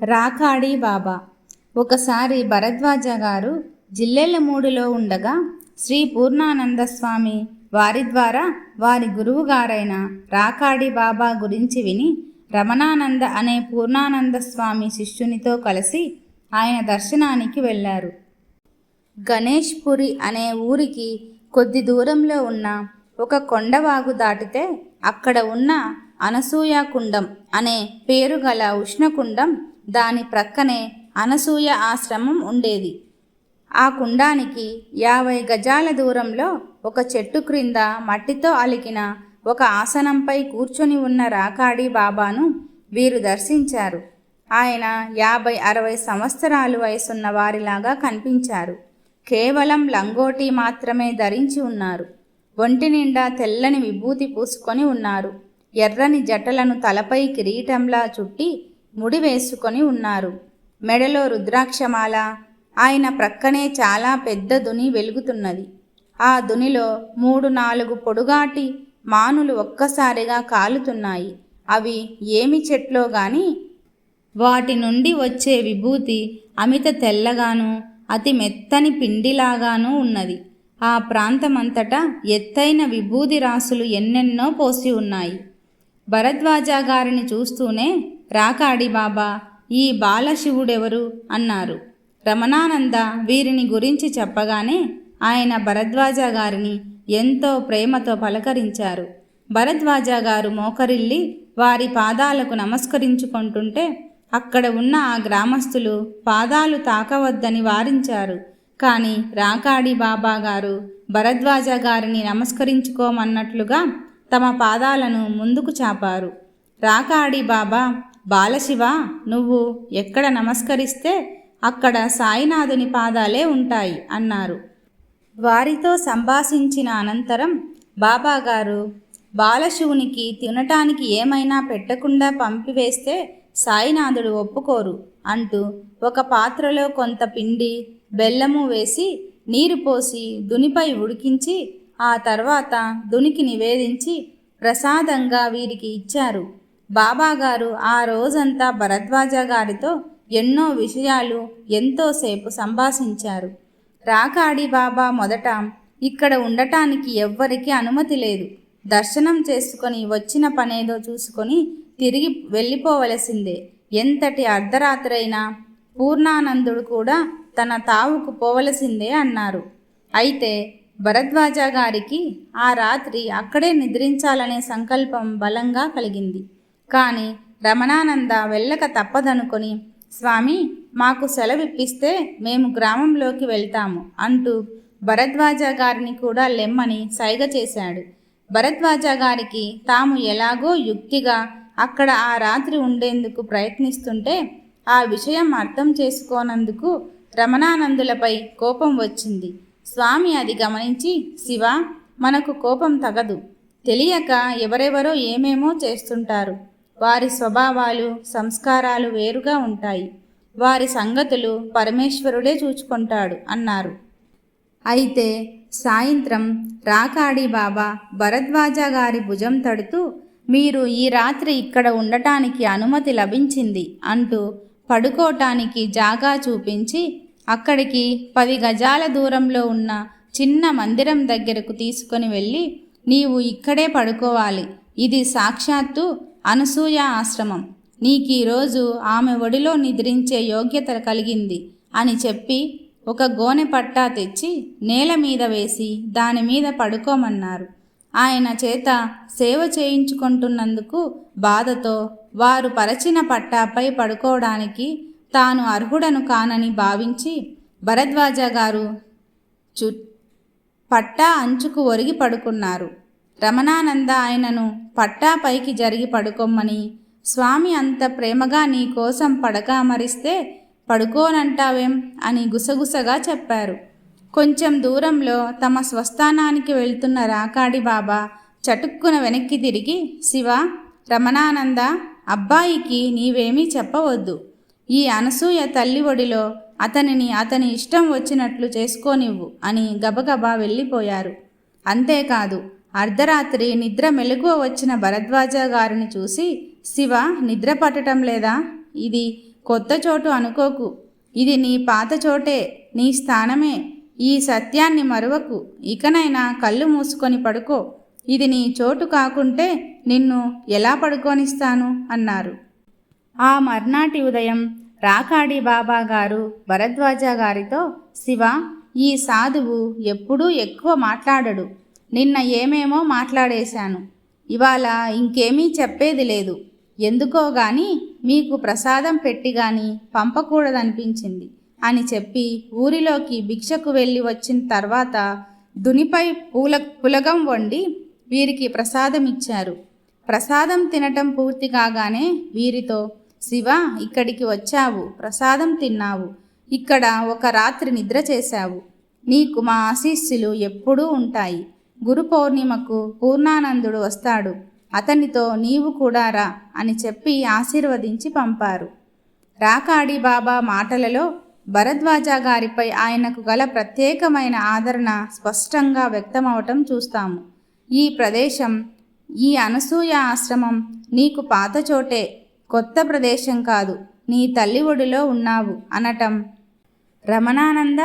రాకాడి బాబా. ఒకసారి భరద్వాజ గారు జిల్లెళ్ళమూడిలో ఉండగా శ్రీ పూర్ణానంద స్వామి వారి ద్వారా వారి గురువుగారైన రాకాడి బాబా గురించి విని రమణానంద అనే పూర్ణానంద స్వామి శిష్యునితో కలిసి ఆయన దర్శనానికి వెళ్ళారు. గణేష్పురి అనే ఊరికి కొద్ది దూరంలో ఉన్న ఒక కొండవాగు దాటితే అక్కడ ఉన్న అనసూయ కుండం అనే పేరు గల ఉష్ణకుండం దాని ప్రక్కనే అనసూయ ఆశ్రమం ఉండేది. ఆ కుండానికి యాభై గజాల దూరంలో ఒక చెట్టు క్రింద మట్టితో అలికిన ఒక ఆసనంపై కూర్చొని ఉన్న రాకాడి బాబాను వీరు దర్శించారు. ఆయన యాభై అరవై సంవత్సరాలు వయసున్న వారిలాగా కనిపించారు. కేవలం లంగోటి మాత్రమే ధరించి ఉన్నారు. ఒంటి నిండా తెల్లని విభూతి పూసుకొని ఉన్నారు. ఎర్రని జటలను తలపై కిరీటంలా చుట్టి ముడి వేసుకొని ఉన్నారు. మెడలో రుద్రాక్షమాల. ఆయన ప్రక్కనే చాలా పెద్ద దుని వెలుగుతున్నది. ఆ దునిలో మూడు నాలుగు పొడుగాటి మానులు ఒక్కసారిగా కాలుతున్నాయి. అవి ఏమి చెట్లో గాని? వాటి నుండి వచ్చే విభూతి అమిత తెల్లగాను అతి మెత్తని పిండిలాగానూ ఉన్నది. ఆ ప్రాంతమంతటా ఎత్తైన విభూది రాసులు ఎన్నెన్నో పోసి ఉన్నాయి. భరద్వాజ గారిని చూస్తూనే రాకాడి బాబా ఈ బాలశివుడెవరు? అన్నారు. రమణానంద వీరిని గురించి చెప్పగానే ఆయన భరద్వాజ గారిని ఎంతో ప్రేమతో పలకరించారు. భరద్వాజ గారు మోకరిల్లి వారి పాదాలకు నమస్కరించుకుంటుంటే అక్కడ ఉన్న ఆ గ్రామస్తులు పాదాలు తాకవద్దని వారించారు. కానీ రాకాడి బాబా గారు భరద్వాజ గారిని నమస్కరించుకోమన్నట్లుగా తమ పాదాలను ముందుకు చాపారు. రాకాడి బాబా బాలశివ నువ్వు ఎక్కడ నమస్కరిస్తే అక్కడ సాయినాథుని పాదాలే ఉంటాయి అన్నారు. వారితో సంభాషించిన అనంతరం బాబాగారు బాలశివునికి తినటానికి ఏమైనా పెట్టకుండా పంపివేస్తే సాయినాథుడు ఒప్పుకోరు అంటూ ఒక పాత్రలో కొంత పిండి బెల్లము వేసి నీరు పోసి దునిపై ఉడికించి ఆ తర్వాత దునికి నివేదించి ప్రసాదంగా వీరికి ఇచ్చారు. బాబాగారు ఆ రోజంతా భరద్వాజ గారితో ఎన్నో విషయాలు ఎంతోసేపు సంభాషించారు. రాకాడి బాబా మొదట ఇక్కడ ఉండటానికి ఎవ్వరికీ అనుమతి లేదు. దర్శనం చేసుకొని వచ్చిన పనేదో చూసుకొని తిరిగి వెళ్ళిపోవలసిందే. ఎంతటి అర్ధరాత్రైనా పూర్ణానందుడు కూడా తన తావుకు పోవలసిందే అన్నారు. అయితే భరద్వాజ గారికి ఆ రాత్రి అక్కడే నిద్రించాలనే సంకల్పం బలంగా కలిగింది. కానీ రమణానంద వెళ్ళక తప్పదనుకొని స్వామి మాకు సెలవిప్పిస్తే మేము గ్రామంలోకి వెళ్తాము అంటూ భరద్వాజ గారిని కూడా లెమ్మని సైగ చేశాడు. భరద్వాజ గారికి తాము ఎలాగో యుక్తిగా అక్కడ ఆ రాత్రి ఉండేందుకు ప్రయత్నిస్తుంటే ఆ విషయం అర్థం చేసుకోనందుకు రమణానందులపై కోపం వచ్చింది. స్వామి అది గమనించి శివ మనకు కోపం తగదు. తెలియక ఎవరెవరో ఏమేమో చేస్తుంటారు. వారి స్వభావాలు సంస్కారాలు వేరుగా ఉంటాయి. వారి సంగతులు పరమేశ్వరుడే చూచుకుంటాడు అన్నారు. అయితే సాయంత్రం రాకాడి బాబా భరద్వాజ గారి భుజం తడుతూ మీరు ఈ రాత్రి ఇక్కడ ఉండటానికి అనుమతి లభించింది అంటూ పడుకోటానికి జాగా చూపించి అక్కడికి పది గజాల దూరంలో ఉన్న చిన్న మందిరం దగ్గరకు తీసుకొని వెళ్ళి నీవు ఇక్కడే పడుకోవాలి. ఇది సాక్షాత్తు అనసూయ ఆశ్రమం. నీకు ఈరోజు ఆమె ఒడిలో నిద్రించే యోగ్యత కలిగింది అని చెప్పి ఒక గోనె పట్టా తెచ్చి నేల మీద వేసి దాని మీద పడుకోమన్నారు. ఆయన చేత సేవ చేయించుకుంటున్నందుకు బాధతో వారు పరచిన పట్టాపై పడుకోవడానికి తాను అర్హుడను కానని భావించి భరద్వాజ గారు చు పట్టా అంచుకు ఒరిగి పడుకున్నారు. రమణానంద ఆయనను పట్టా పైకి జరిగి పడుకోమ్మని స్వామి అంత ప్రేమగా నీ కోసం పడక అమరిస్తే పడుకోనంటావేం? అని గుసగుసగా చెప్పారు. కొంచెం దూరంలో తమ స్వస్థానానికి వెళ్తున్న రాకాడి బాబా చటుక్కున వెనక్కి తిరిగి శివ రమణానంద అబ్బాయికి నీవేమీ చెప్పవద్దు. ఈ అనసూయ తల్లి ఒడిలో అతనిని అతని ఇష్టం వచ్చినట్లు చేసుకోనివ్వు అని గబగబా వెళ్ళిపోయారు. అంతేకాదు అర్ధరాత్రి నిద్ర మెలకువ వచ్చిన భరద్వాజ గారిని చూసి శివ నిద్ర పట్టడం లేదా? ఇది కొత్త చోటు అనుకోకు. ఇది నీ పాత చోటే నీ స్థానమే. ఈ సత్యాన్ని మరువకు. ఇకనైనా కళ్ళు మూసుకొని పడుకో. ఇది నీ చోటు కాకుంటే నిన్ను ఎలా పడుకోనిస్తాను? అన్నారు. ఆ మర్నాటి ఉదయం రాకాడి బాబా గారు భరద్వాజ గారితో శివ ఈ సాధువు ఎప్పుడూ ఎక్కువ మాట్లాడడు. నిన్న ఏమేమో మాట్లాడేశాను. ఇవాళ ఇంకేమీ చెప్పేది లేదు. ఎందుకో గాని మీకు ప్రసాదం పెట్టి గాని పంపకూడదనిపించింది అని చెప్పి ఊరిలోకి భిక్షకు వెళ్ళి వచ్చిన తర్వాత దునిపై పూల పులగం వండి వీరికి ప్రసాదం ఇచ్చారు. ప్రసాదం తినటం పూర్తి కాగానే వీరితో శివ ఇక్కడికి వచ్చావు ప్రసాదం తిన్నావు. ఇక్కడ ఒక రాత్రి నిద్ర చేశావు. నీకు మా ఆశీస్సులు ఎప్పుడూ ఉంటాయి. గురు పౌర్ణిమకు పూర్ణానందుడు వస్తాడు. అతనితో నీవు కూడా రా అని చెప్పి ఆశీర్వదించి పంపారు. రాకాడి బాబా మాటలలో భరద్వాజ గారిపై ఆయనకు గల ప్రత్యేకమైన ఆదరణ స్పష్టంగా వ్యక్తమవటం చూస్తాము. ఈ ప్రదేశం ఈ అనసూయ ఆశ్రమం నీకు పాత చోటే కొత్త ప్రదేశం కాదు నీ తల్లి ఒడిలో ఉన్నావు అనటం. రమణానంద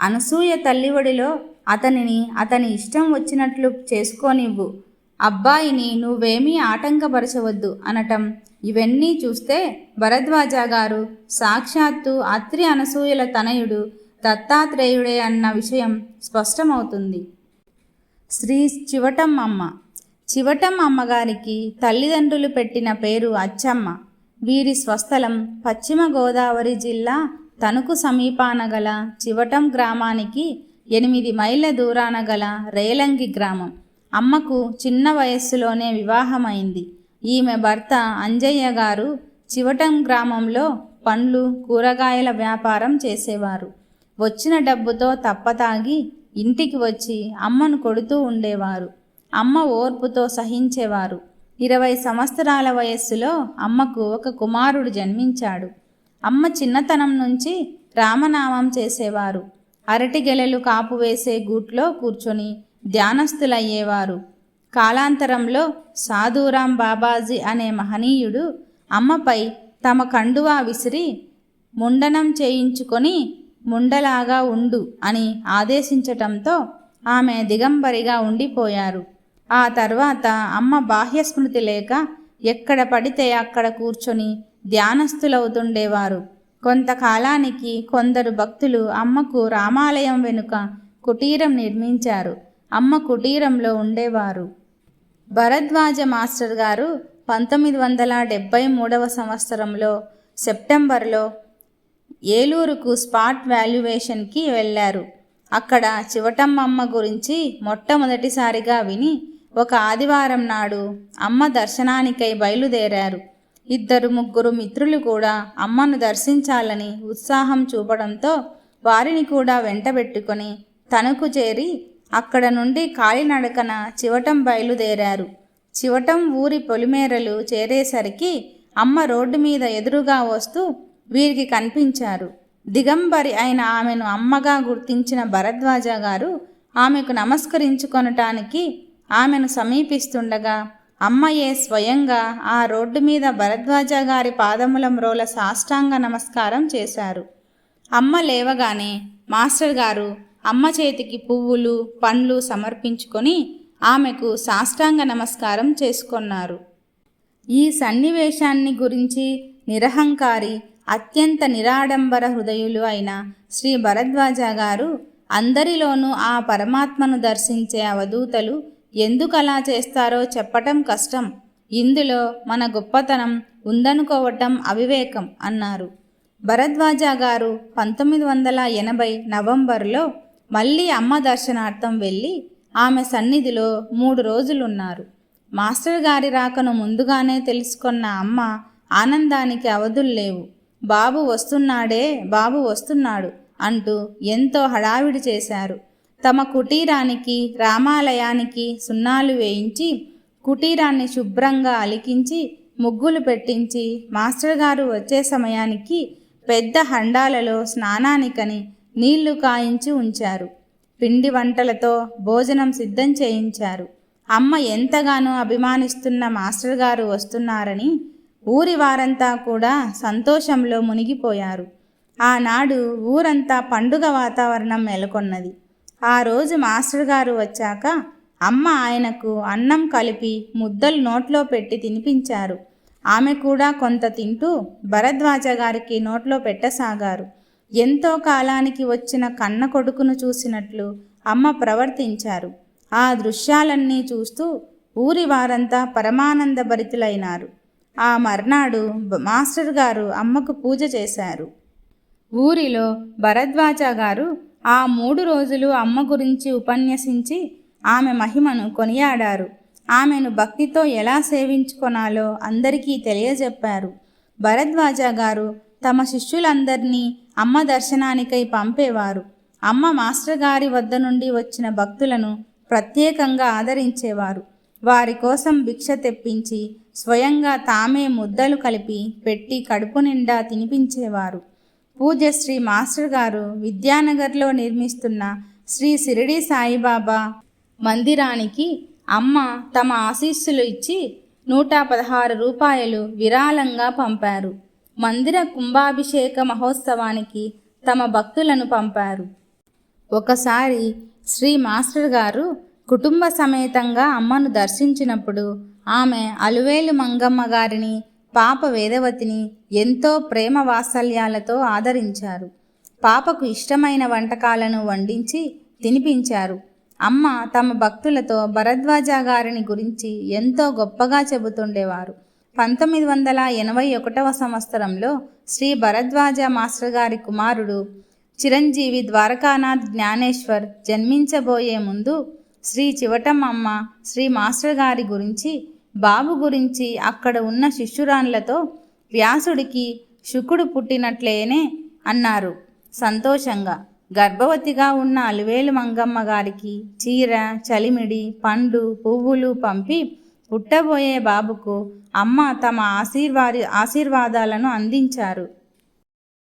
అనసూయ తల్లి ఒడిలో అతనిని అతని ఇష్టం వచ్చినట్లు చేసుకోనివ్వు. అబ్బాయిని నువ్వేమీ ఆటంకపరచవద్దు అనటం. ఇవన్నీ చూస్తే భరద్వాజ గారు సాక్షాత్తు అత్రి అనసూయల తనయుడు దత్తాత్రేయుడే అన్న విషయం స్పష్టమవుతుంది. శ్రీ చివటం అమ్మ చివటం అమ్మగారికి తల్లిదండ్రులు పెట్టిన పేరు అచ్చమ్మ. వీరి స్వస్థలం పశ్చిమ గోదావరి జిల్లా తణుకు సమీపాన గల చివటం గ్రామానికి ఎనిమిది మైళ్ళ దూరాన గల రేలంగి గ్రామం. అమ్మకు చిన్న వయస్సులోనే వివాహమైంది. ఈమె భర్త అంజయ్య గారు చివటం గ్రామంలో పండ్లు కూరగాయల వ్యాపారం చేసేవారు. వచ్చిన డబ్బుతో తప్పతాగి ఇంటికి వచ్చి అమ్మను కొడుతూ ఉండేవారు. అమ్మ ఓర్పుతో సహించేవారు. ఇరవై సంవత్సరాల వయస్సులో అమ్మకు ఒక కుమారుడు జన్మించాడు. అమ్మ చిన్నతనం నుంచి రామనామం చేసేవారు. అరటి గెలలు కాపు వేసే గూట్లో కూర్చొని ధ్యానస్థులయ్యేవారు. కాలాంతరంలో సాధురాం బాబాజీ అనే మహనీయుడు అమ్మపై తమ కండువా విసిరి ముండనం చేయించుకొని ముండలాగా ఉండు అని ఆదేశించటంతో ఆమె దిగంబరిగా ఉండిపోయారు. ఆ తర్వాత అమ్మ బాహ్యస్మృతి లేక ఎక్కడ పడితే అక్కడ కూర్చొని ధ్యానస్థులవుతుండేవారు. కొంతకాలానికి కొందరు భక్తులు అమ్మకు రామాలయం వెనుక కుటీరం నిర్మించారు. అమ్మ కుటీరంలో ఉండేవారు. భరద్వాజ మాస్టర్ గారు పంతొమ్మిది వందల డెబ్భై మూడవ సంవత్సరంలో సెప్టెంబర్లో ఏలూరుకు స్పాట్ వాల్యుయేషన్కి వెళ్ళారు. అక్కడ చివటమ్మమ్మ గురించి మొట్టమొదటిసారిగా విని ఒక ఆదివారం నాడు అమ్మ దర్శనానికై బయలుదేరారు. ఇద్దరు ముగ్గురు మిత్రులు కూడా అమ్మను దర్శించాలని ఉత్సాహం చూపడంతో వారిని కూడా వెంటబెట్టుకొని తణుకు చేరి అక్కడ నుండి కాలినడకన చివటం బయలుదేరారు. చివటం ఊరి పొలిమేరలు చేరేసరికి అమ్మ రోడ్డు మీద ఎదురుగా వస్తూ వీరికి కనిపించారు. దిగంబరి అయిన ఆమెను అమ్మగా గుర్తించిన భరద్వాజ గారు ఆమెకు నమస్కరించుకొనటానికి ఆమెను సమీపిస్తుండగా అమ్మయే స్వయంగా ఆ రోడ్డు మీద భరద్వాజ గారి పాదముల మ్రోల సాష్టాంగ నమస్కారం చేశారు. అమ్మ లేవగానే మాస్టర్ గారు అమ్మ చేతికి పువ్వులు పండ్లు సమర్పించుకొని ఆమెకు సాష్టాంగ నమస్కారం చేసుకున్నారు. ఈ సన్నివేశాన్ని గురించి నిరహంకారి అత్యంత నిరాడంబర హృదయులు అయిన శ్రీ భరద్వాజ గారు అందరిలోనూ ఆ పరమాత్మను దర్శించే అవధూతలు ఎందుకు అలా చేస్తారో చెప్పటం కష్టం. ఇందులో మన గొప్పతనం ఉందనుకోవటం అవివేకం అన్నారు. భరద్వాజ గారు పంతొమ్మిది వందల ఎనభై నవంబర్లో మళ్ళీ అమ్మ దర్శనార్థం వెళ్ళి ఆమె సన్నిధిలో మూడు రోజులున్నారు. మాస్టర్ గారి రాకను ముందుగానే తెలుసుకున్న అమ్మ ఆనందానికి అవధులు లేవు బాబు వస్తున్నాడే బాబు వస్తున్నాడు అంటూ ఎంతో హడావిడి చేశారు. తమ కుటీరానికి రామాలయానికి సున్నాలు వేయించి కుటీరాన్ని శుభ్రంగా అలికించి ముగ్గులు పెట్టించి మాస్టర్ గారు వచ్చే సమయానికి పెద్ద హండాలలో స్నానానికని నీళ్ళు కాయించి ఉంచారు. పిండి వంటలతో భోజనం సిద్ధం చేయించారు. అమ్మ ఎంతగానో అభిమానిస్తున్న మాస్టర్ గారు వస్తున్నారని ఊరి వారంతా కూడా సంతోషంలో మునిగిపోయారు. ఆనాడు ఊరంతా పండుగ వాతావరణం నెలకొన్నది. ఆ రోజు మాస్టర్ గారు వచ్చాక అమ్మ ఆయనకు అన్నం కలిపి ముద్దలు నోట్లో పెట్టి తినిపించారు. ఆమె కూడా కొంత తింటూ భరద్వాజ గారికి నోట్లో పెట్టసాగారు. ఎంతో కాలానికి వచ్చిన కన్న కొడుకును చూసినట్లు అమ్మ ప్రవర్తించారు. ఆ దృశ్యాలన్నీ చూస్తూ ఊరి వారంతా పరమానంద భరితులైనారు. ఆ మర్నాడు మాస్టర్ గారు అమ్మకు పూజ చేశారు. ఊరిలో భరద్వాజ గారు ఆ మూడు రోజులు అమ్మ గురించి ఉపన్యసించి ఆమె మహిమను కొనియాడారు. ఆమెను భక్తితో ఎలా సేవించుకొనాలో అందరికీ తెలియజెప్పారు. భరద్వాజ గారు తమ శిష్యులందరినీ అమ్మ దర్శనానికై పంపేవారు. అమ్మ మాస్టర్ గారి వద్ద నుండి వచ్చిన భక్తులను ప్రత్యేకంగా ఆదరించేవారు. వారి కోసం భిక్ష తెప్పించి స్వయంగా తామే ముద్దలు కలిపి పెట్టి కడుపు నిండా తినిపించేవారు. పూజ్య శ్రీ మాస్టర్ గారు విద్యానగర్లో నిర్మిస్తున్న శ్రీ సిరిడి సాయిబాబా మందిరానికి అమ్మ తమ ఆశీస్సులు ఇచ్చి నూట పదహారు రూపాయలు విరాళంగా పంపారు. మందిర కుంభాభిషేక మహోత్సవానికి తమ భక్తులను పంపారు. ఒకసారి శ్రీ మాస్టర్ గారు కుటుంబ సమేతంగా అమ్మను దర్శించినప్పుడు ఆమె అలువేలు మంగమ్మ గారిని పాప వేదవతిని ఎంతో ప్రేమ వాత్సల్యాలతో ఆదరించారు. పాపకు ఇష్టమైన వంటకాలను వండించి తినిపించారు. అమ్మ తమ భక్తులతో భరద్వాజ గారిని గురించి ఎంతో గొప్పగా చెబుతుండేవారు. పంతొమ్మిది వందల ఎనభై ఒకటవ సంవత్సరంలో శ్రీ భరద్వాజ మాస్టర్ గారి కుమారుడు చిరంజీవి ద్వారకానాథ్ జ్ఞానేశ్వర్ జన్మించబోయే ముందు శ్రీ చివటమ్మమ్మ శ్రీ మాస్టర్ గారి గురించి బాబు గురించి అక్కడ ఉన్న శిష్యురాన్లతో వ్యాసుడికి శుకుడు పుట్టినట్లేనే అన్నారు. సంతోషంగా. గర్భవతిగా ఉన్న అలివేలు మంగమ్మ గారికి చీర చలిమిడి పండు పువ్వులు పంపి పుట్టబోయే బాబుకు అమ్మ తమ ఆశీర్వాది ఆశీర్వాదాలను అందించారు.